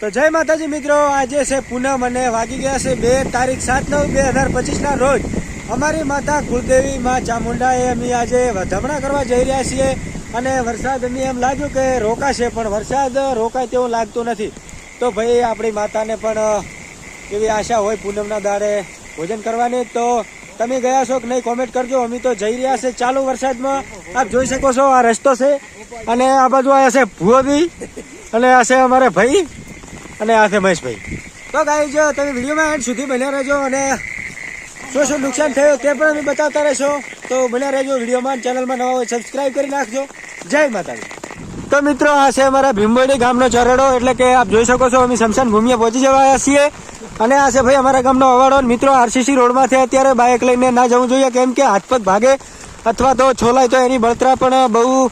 તો જય માતાજી મિત્રો, આજે છે પૂનમ અને વાગી ગયા છે બે તારીખ સાત નવ બે હજાર પચીસ ના રોજ. અમારી માતા કુળદેવી માં ચામુંડાએ અમે આજે ધમણા કરવા જઈ રહ્યા છીએ અને વરસાદ અમે એમ લાગ્યું કે રોકાશે, પણ વરસાદ રોકાય તેવું લાગતું નથી. તો ભાઈ, આપણી માતાને પણ એવી આશા હોય પૂનમના દાડે ભોજન કરવાની. તો તમે ગયા છો કે નહીં કોમેન્ટ કરજો. અમે તો જઈ રહ્યા છે ચાલુ વરસાદમાં. આપ જોઈ શકો છો આ રસ્તો છે. અને આ બાજુ આ છે ભુવોબી. અને આ છે અમારે ભાઈ. અને આ છે મહેશભાઈ. તો ગાઈ જો તમે વિડીયોમાં એન્ડ સુધી બન્યા રહેજો અને શું શું નુકસાન થયું તે પણ અમે બતાવતા રહેશો. તો બન્યા રહેજો વિડીયોમાં ચેનલમાં નવા હોય સબસ્ક્રાઈબ કરી નાખજો. જય માતાજી. તો મિત્રો, આ છે અમારા ભીમબોડી ગામનો ચરડો, એટલે કે આપ જોઈ શકો છો અમે શમશાન ભૂમિએ પહોંચી જવાયા છીએ. અને આ છે ભાઈ અમારા ગામનો અવાડો. મિત્રો, આરસીસી રોડમાંથી અત્યારે બાઇક લઈને ના જવું જોઈએ, કેમ કે હાથ પગ ભાગે અથવા તો છોલાય તો એની બળતરા પણ બહુ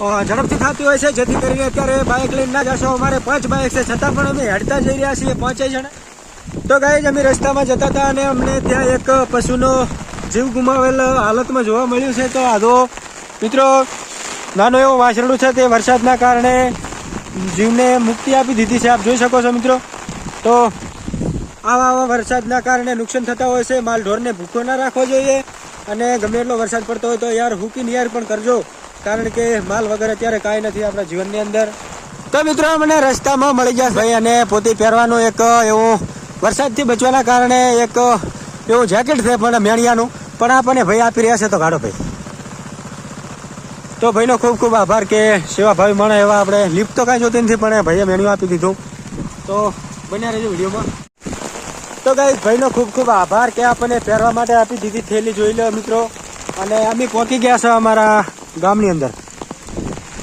ઝડપથી થતી હોય છે. જેથી કરીને અત્યારે બાઇક લઈને ના જશો અમારે પાંચ બાઇક છે. છતાં પણ અમે હેડતા જઈ રહ્યા છીએ પાંચેય જણા. તો ગાય અમે રસ્તામાં જતા હતા અને અમને ત્યાં એક પશુનો જીવ ગુમાવેલ હાલતમાં જોવા મળ્યું છે. તો આધો મિત્રો, નાનો એવો વાછરડું છે તે વરસાદના કારણે જીવને મુક્તિ આપી દીધી છે. આપ જોઈ શકો છો મિત્રો. તો આવા આવા વરસાદના કારણે નુકસાન થતા હોય છે. માલ ઢોરને ભૂખો ના રાખવો જોઈએ અને ગમે એટલો વરસાદ પડતો હોય તો યાર હુકીને યાર પણ કરજો. કારણ કે માલ વગર અત્યારે કાંઈ નથી આપણા જીવનની અંદર. તો મિત્રો, મને રસ્તામાં મળી ગયા ભાઈ અને પોતે પહેરવાનું એક એવું વરસાદથી બચવાના કારણે એક એવું જેકેટ છે પણ મેણિયાનું. પણ આપણને ભાઈ આપી રહ્યા છે તો ગાડો ભાઈ. તો ભાઈનો ખૂબ ખૂબ આભાર કે સેવા ભાવી મળે એવા આપણે લિફ્ટ તો કાંઈ જોતી નથી, પણ ભાઈએ મેણ્યું આપી દીધું. તો બન્યા રહેજો વિડીયોમાં. તો ગાઈ ભાઈનો ખૂબ ખૂબ આભાર કે આપણને પહેરવા માટે આપી દીધી થેલી, જોઈ લો મિત્રો. અને અમે પહોંચી ગયા છે અમારા ગામની અંદર.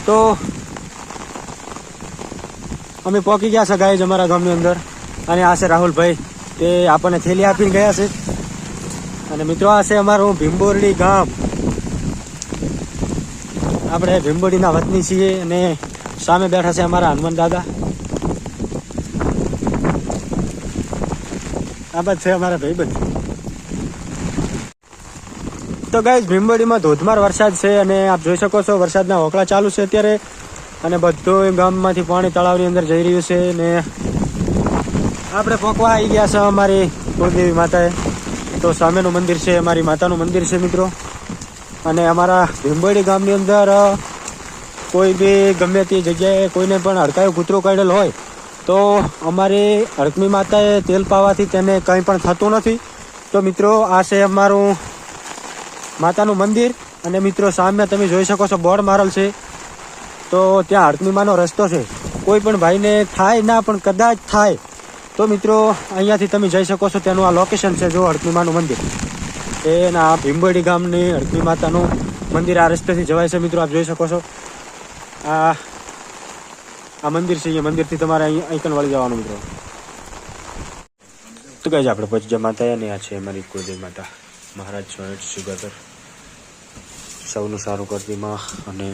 તો અમે પહોંચી ગયા છે ગાય અમારા ગામની અંદર. અને આ છે રાહુલભાઈ. તે આપણને થેલી આપીને ગયા છે. અને મિત્રો, આ છે અમારું ભીંબોરડી ગામ. આપણે ભીમબોડીના વતની છીએ અને સામે બેઠા છે અમારા હનુમાન દાદા. આ બધા છે અમારા ભાઈબંધ. તો ગાઈઝ ભીમબડીમાં ધોધમાર વરસાદ છે અને આપ જોઈ શકો છો, વરસાદના હોકળા ચાલુ છે અત્યારે. અને બધું ગામમાંથી પાણી તળાવની અંદર જઈ રહ્યું છે ને આપણે પોકવા આવી ગયા છે અમારી કુળદેવી માતાએ. તો સામેનું મંદિર છે, અમારી માતાનું મંદિર છે મિત્રો. અને અમારા ભીમબડી ગામની અંદર કોઈ બી ગમે તે જગ્યાએ કોઈને પણ હડકાયો કૂતરો કાઢેલ હોય, તો અમારી હડકમી માતાએ તેલ પાવાથી તેને કંઈ પણ થતું નથી. તો મિત્રો, આ છે અમારું માતાનું મંદિર. અને મિત્રો, સામે તમે જોઈ શકો છો બોર્ડ મારેલ છે. તો ત્યાં હડકમીમાનો રસ્તો છે. કોઈ પણ ભાઈને થાય ના, પણ કદાચ થાય. તો મિત્રો, અહીંયાથી તમે જઈ શકો છો. તેનું આ લોકેશન છે જો હડકમીમાનું મંદિર. એના ભીંબડી ગામની હડકમી માતાનું મંદિર આ રસ્તેથી જવાય છે. મિત્રો, આપ જોઈ શકો છો. આ આ મંદિર છે. અહીંયા મંદિરથી તમારે અહીં અહીં કણ વળી જવાનું, મિત્રો. તો છે આપણે પચજા માતા અને આ છે અમારી કુળદેવી માતા. મહારાજ જોઈન્ટ સુગતર સૌનું સારું કરતી માં અને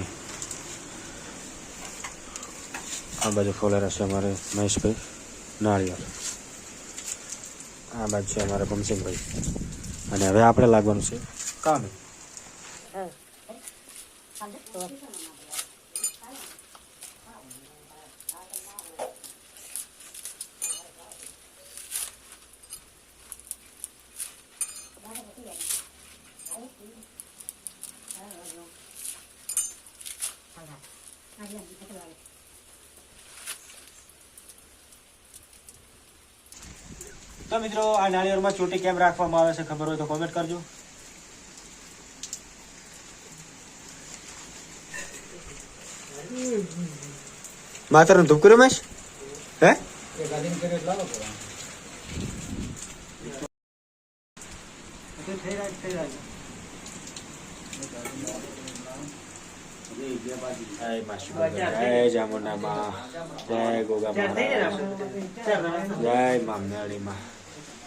આ બાજુ ફોલેરા છે અમારે મહેશભાઈ નાળિયેર. આ બાજુ છે અમારા ભમસિંહભાઈ. અને હવે આપણે લાગવાનું છે કામે. તો મિત્રો આ નાળિયેરમાં ચોટી કેમ રાખવામાં આવે છે ખબર હોય તો કોમેન્ટ કરજો. માતાનું ધૂપ કર્યું મેશ હે? જય જામુના માં જય ગોગા માં જય મા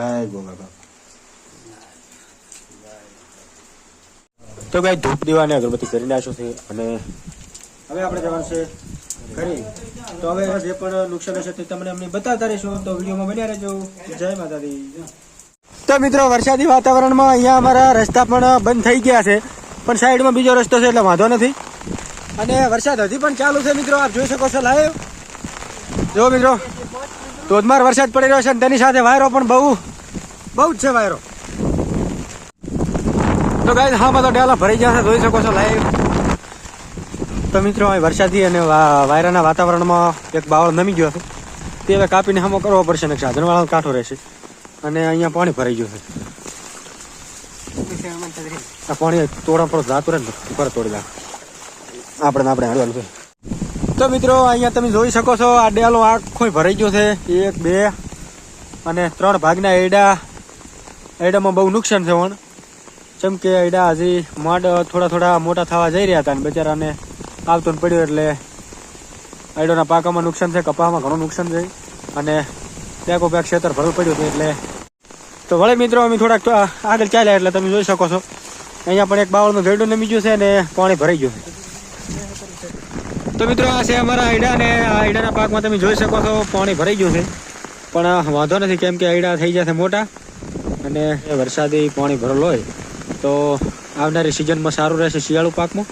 જય ગોગા બાપા તો ભાઈ ધૂપ દીવાને અગરબત્તી કરી નાખ્યો છે અને હવે આપણે જવાનું છે ઘરે. તો હવે જે પણ નુકસાન હશે તે તમને અમને બતાવતા રહીશું. તો વિડીયોમાં બન્યા રહેજો. જય માતાજી. તો મિત્રો વરસાદી વાતાવરણમાં અહીંયા અમારા રસ્તા પણ બંધ થઈ ગયા છે પણ સાઈડમાં બીજો રસ્તો છે એટલે વાંધો નથી. અને વરસાદ હજી પણ ચાલુ છે મિત્રો આપ જોઈ શકો છો લાઈવ જો મિત્રો ધોધમાર વરસાદ પડી રહ્યો છે અને તેની સાથે વાયરો પણ બહુ બહુ જ છે વાયરો. તો ગાય હા, બધો ડેલા ભરાઈ જશે જોઈ શકો છો લાઈવ તો મિત્રો, અહીં વરસાદી અને વાયરાના વાતાવરણમાં એક બાવળ નમી ગયો છે. તે હવે કાપીને હામો કરવો પડશે ને સાધનવાળો કાંઠો રહેશે. અને અહીંયા પાણી ભરાઈ ગયું છે. પાણી તોડા પર જાતું રહે ને ઉપર તોડી નાખ. આપણે આપણે હાલવાનું છે. તો મિત્રો, અહીંયા તમે જોઈ શકો છો, આ ડેલો આખો ભરાઈ ગયો છે. એક, બે અને ત્રણ ભાગના એડા. એડામાં બહુ નુકસાન છે પણ. જેમ કે એડા હજી માડ થોડા થોડા મોટા થવા જઈ રહ્યા હતા અને બિચારાને આવતો પડ્યો એટલે એડોના પાકામાં નુકસાન છે કપામાં ઘણું નુકસાન છે. અને ત્યાં કોઈ ક્ષેત્ર ભરવું પડ્યું હતું એટલે. તો વળે મિત્રો, અમે થોડાક આગળ ચાલ્યા એટલે તમે જોઈ શકો છો. અહીંયા પણ એક બાવળનું ગેરડું નમી ગયું છે અને પાણી ભરાઈ ગયું છે. તો મિત્રો આ છે અમારા આઈડા ને આ આઈડાના પાકમાં તમે જોઈ શકો છો, પાણી ભરાઈ ગયું છે. પણ વાંધો નથી, કેમ કે આઈડા થઈ જશે મોટા અને વરસાદી પાણી ભરેલું હોય. તો આવનારી સિઝનમાં સારું રહેશે શિયાળુ પાકમાં.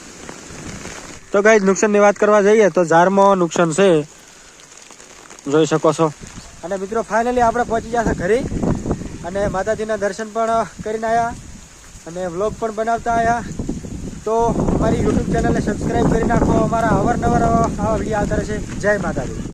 તો કઈ નુકસાનની વાત કરવા જઈએ તો ઝારમાં નુકસાન છે. જોઈ શકો છો. અને મિત્રો ફાઇનલી આપણે પહોંચી જશે ઘરે. અને માતાજીના દર્શન પણ કરીને આવ્યા અને વ્લોગ પણ બનાવતા આવ્યા તો અમારી યુટ્યુબ ચેનલને સબસ્ક્રાઈબ કરી નાખો. અમારા અવારનવાર આવા વીડિયો આવતા રહેશે. જય માતાજી.